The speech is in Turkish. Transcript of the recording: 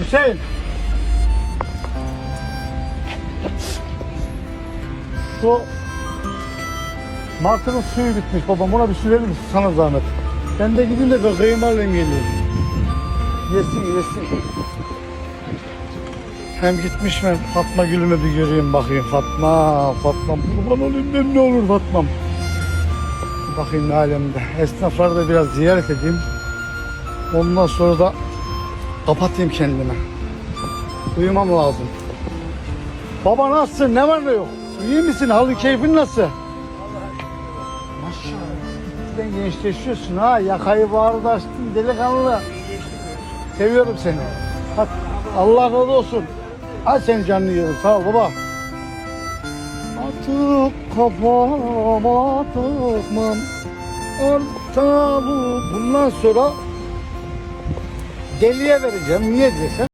Hüseyin. Şu martının suyu bitmiş babam. Buna bir su misin sana zahmet? Ben de gideyim de kıyım alayım geliyorum. Yesin yesin. Hem gitmiş mi Fatma gülümü bir göreyim bakayım. Fatma, Fatma kurban olayım ben ne olur Fatma'm. Bakayım ne alemde. Esnafları da biraz ziyaret edeyim. Ondan sonra da kapatayım kendime. Uyumam lazım. Baba nasılsın? Ne var ne yok? İyi misin? Halin keyfin nasıl? Maşallah. Sen gençleşiyorsun ha. Yakayı bağırdı açtın delikanlı. Seviyorum seni. Hadi Allah razı olsun. Hadi sen canını yerim. Sağ ol baba. Atıp kafama takmam. Orta bu. Bundan sonra deliye vereceğim. Niye diyesen?